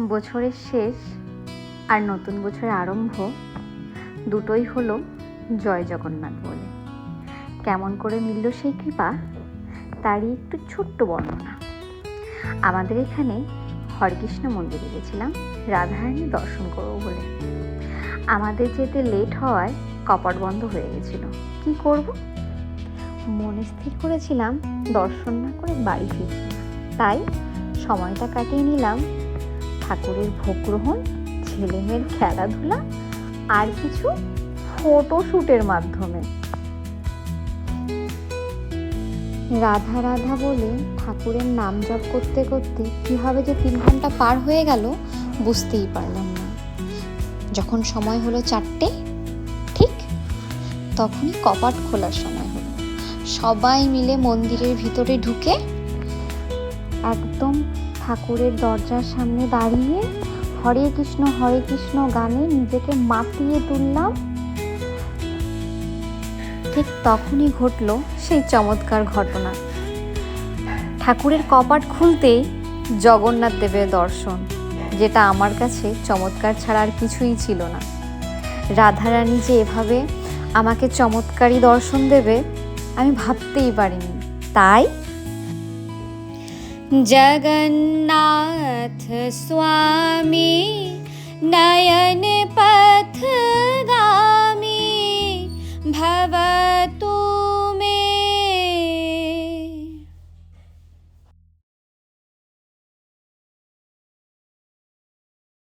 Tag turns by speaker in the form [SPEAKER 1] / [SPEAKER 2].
[SPEAKER 1] বছরের শেষ আর নতুন বছরের আরম্ভ দুটোই হলো জয় জগন্নাথ বলে। কেমন করে মিলল সেই কৃপা? তারই একটু ছোট্ট বর্ণনা। আমাদের এখানে হরকৃষ্ণ মন্দিরে গেছিলাম রাধারানী দর্শন করব বলে। আমাদের যেতে লেট হওয়ায় কপাট বন্ধ হয়ে গেছিল। কি করব? মনে স্থির করেছিলাম দর্শন না করে বাড়ি ফিরব। তাই সময়টা কাটিয়ে নিলাম ঠাকুরের ভোগ গ্রহণ, ছেলেমেয়ের খেলাধুলা আর কিছু ফটোশ্যুটের মাধ্যমে। রাধা রাধা বলে, ঠাকুরের নাম জপ করতে করতে কীভাবে যে তিন ঘণ্টা পার হয়ে গেল, বুঝতেই পারলাম না। যখন সময় হলো চারটে, ঠিক তখনই কপাট খোলার সময় হলো। সবাই মিলে মন্দিরের ভিতরে ঢুকে একদম ঠাকুরের দরজার সামনে দাঁড়িয়ে হরে কৃষ্ণ হরে কৃষ্ণ গানে নিজেকে মাতিয়ে তুললাম। ঠিক তখনই ঘটলো সেই চমৎকার ঘটনা। ঠাকুরের কপাট খুলতেই জগন্নাথ দেবের দর্শন, যেটা আমার কাছে চমৎকার ছাড়া আর কিছুই ছিল না। রাধারানী যে এভাবে আমাকে চমৎকারী দর্শন দেবে, আমি ভাবতেই পারিনি। তাই
[SPEAKER 2] जगन्नाथ स्वामी नयन नयनपथगामि भवतु